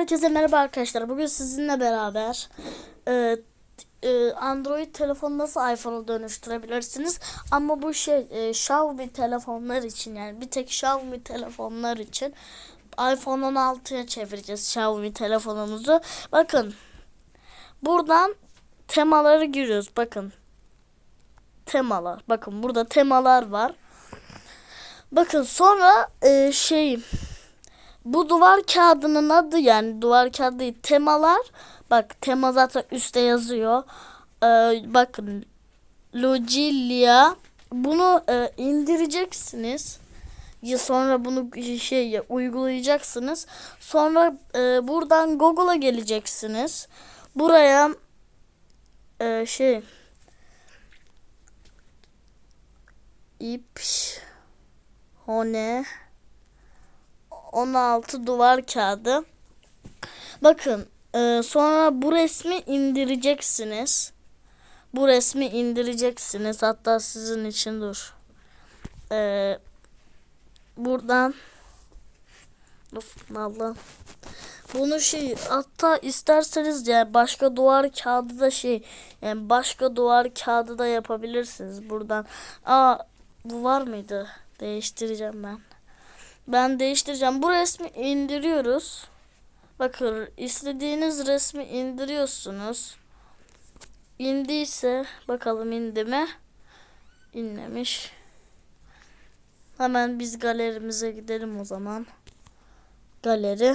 Herkese merhaba arkadaşlar. Bugün sizinle beraber e, e, Android telefonu nasıl iPhone'a dönüştürebilirsiniz? Ama bu şey e, Xiaomi telefonlar için yani bir tek Xiaomi telefonlar için iPhone 16'ya çevireceğiz Xiaomi telefonumuzu. Bakın buradan temaları giriyoruz. Bakın temalar. Bakın burada temalar var. Bakın sonra e, şey bu duvar kağıdının adı yani duvar kağıdı değil temalar. Bak tema zaten üstte yazıyor. Ee, bakın Logilia bunu e, indireceksiniz. Ya sonra bunu şey uygulayacaksınız. Sonra e, buradan Google'a geleceksiniz. Buraya e, şey ip hone 16 duvar kağıdı. Bakın e, sonra bu resmi indireceksiniz. Bu resmi indireceksiniz. Hatta sizin için dur. E, buradan of Allah. Bunu şey hatta isterseniz yani başka duvar kağıdı da şey yani başka duvar kağıdı da yapabilirsiniz buradan. Aa bu var mıydı? Değiştireceğim ben. Ben değiştireceğim. Bu resmi indiriyoruz. Bakın istediğiniz resmi indiriyorsunuz. İndiyse bakalım indi mi? İnlemiş. Hemen biz galerimize gidelim o zaman. Galeri.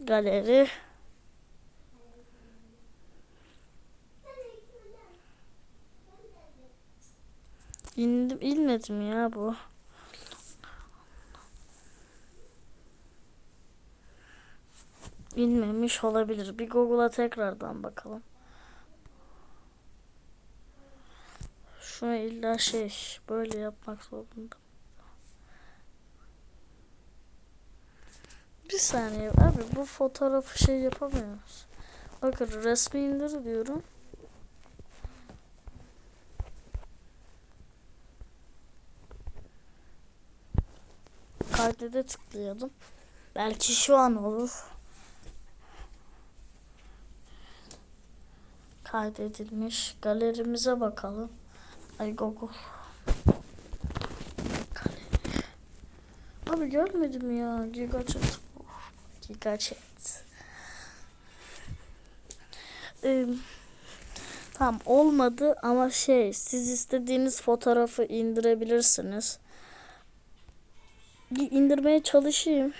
Galeri. İndim, inmedim ya bu. İnmemiş olabilir. Bir Google'a tekrardan bakalım. Şuna illa şey böyle yapmak zorunda. Bir saniye abi bu fotoğrafı şey yapamıyoruz. Bakın resmi indir diyorum. Kaydede tıklıyordum. Belki şu an olur. Kaydedilmiş. Galerimize bakalım. Ay Google. Abi görmedim ya. Gigachat. Gigachat. Ee, tamam olmadı ama şey siz istediğiniz fotoğrafı indirebilirsiniz. Bir indirmeye çalışayım.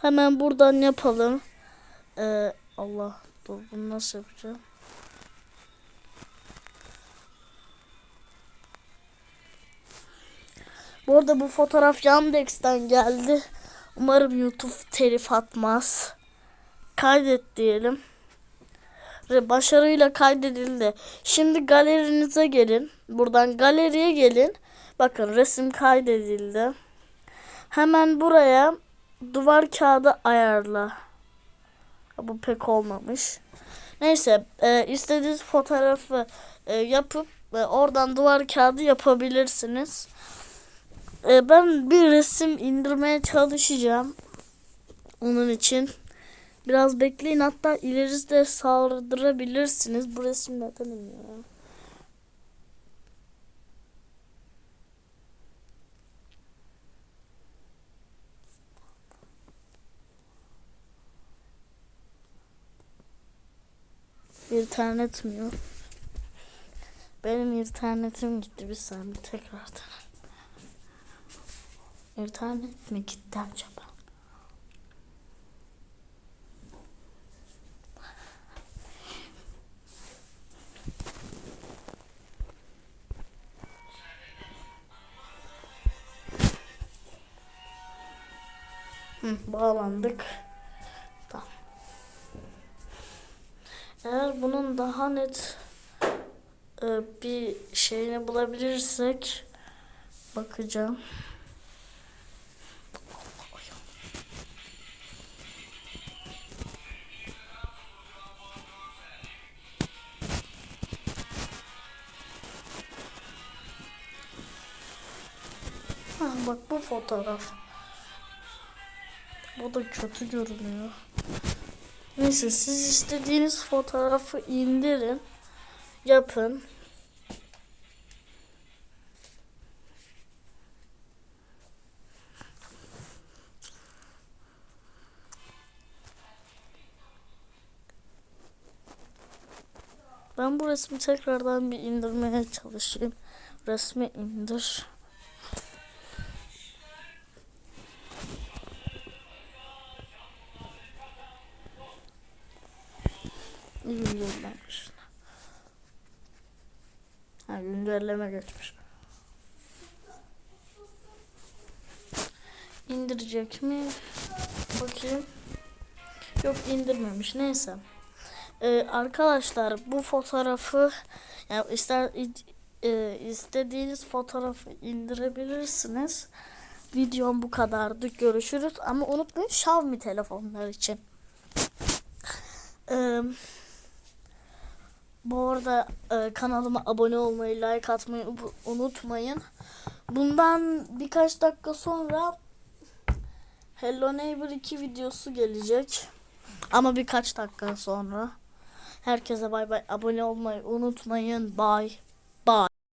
Hemen buradan yapalım. Ee, Allah dur bunu nasıl yapacağım? Bu arada bu fotoğraf Yandex'ten geldi. Umarım YouTube telif atmaz. Kaydet diyelim başarıyla kaydedildi. Şimdi galerinize gelin. Buradan galeriye gelin. Bakın resim kaydedildi. Hemen buraya duvar kağıdı ayarla. Bu pek olmamış. Neyse e, istediğiniz fotoğrafı e, yapıp e, oradan duvar kağıdı yapabilirsiniz. E, ben bir resim indirmeye çalışacağım. Onun için Biraz bekleyin hatta ileride saldırabilirsiniz. Bu resim neden ya? İnternet mi yok? Benim internetim gitti bir saniye tekrardan. İnternet mi gitti acaba? bağlandık. Tamam. Eğer bunun daha net e, bir şeyini bulabilirsek bakacağım. Ah, bak bu fotoğraf. Bu da kötü görünüyor. Neyse siz istediğiniz fotoğrafı indirin. Yapın. Ben bu resmi tekrardan bir indirmeye çalışayım. Resmi indir. Güncellenmiş. Ha güncelleme geçmiş. İndirecek mi? Bakayım. Yok indirmemiş. Neyse. Ee, arkadaşlar bu fotoğrafı yani ister e, istediğiniz fotoğrafı indirebilirsiniz. Videom bu kadardı. Görüşürüz. Ama unutmayın Xiaomi telefonlar için. Ee, bu arada e, kanalıma abone olmayı, like atmayı unutmayın. Bundan birkaç dakika sonra Hello Neighbor 2 videosu gelecek. Ama birkaç dakika sonra. Herkese bay bay. Abone olmayı unutmayın. Bye.